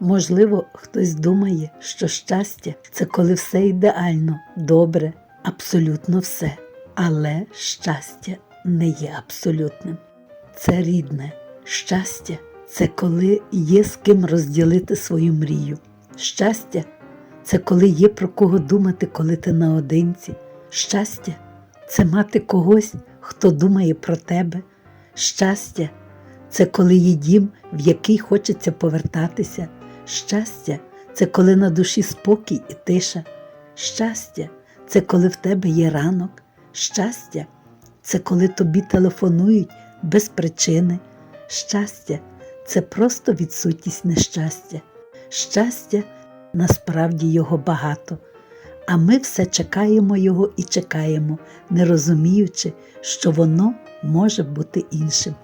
Можливо, хтось думає, що щастя це коли все ідеально, добре, абсолютно все. Але щастя не є абсолютним. Це рідне. Щастя це коли є з ким розділити свою мрію. Щастя це коли є про кого думати, коли ти наодинці. Щастя це мати когось, хто думає про тебе. Щастя це коли є дім, в який хочеться повертатися. Щастя це коли на душі спокій і тиша. Щастя це коли в тебе є ранок. Щастя це коли тобі телефонують без причини. Щастя це просто відсутність нещастя. Щастя насправді його багато. А ми все чекаємо його і чекаємо, не розуміючи, що воно може бути іншим.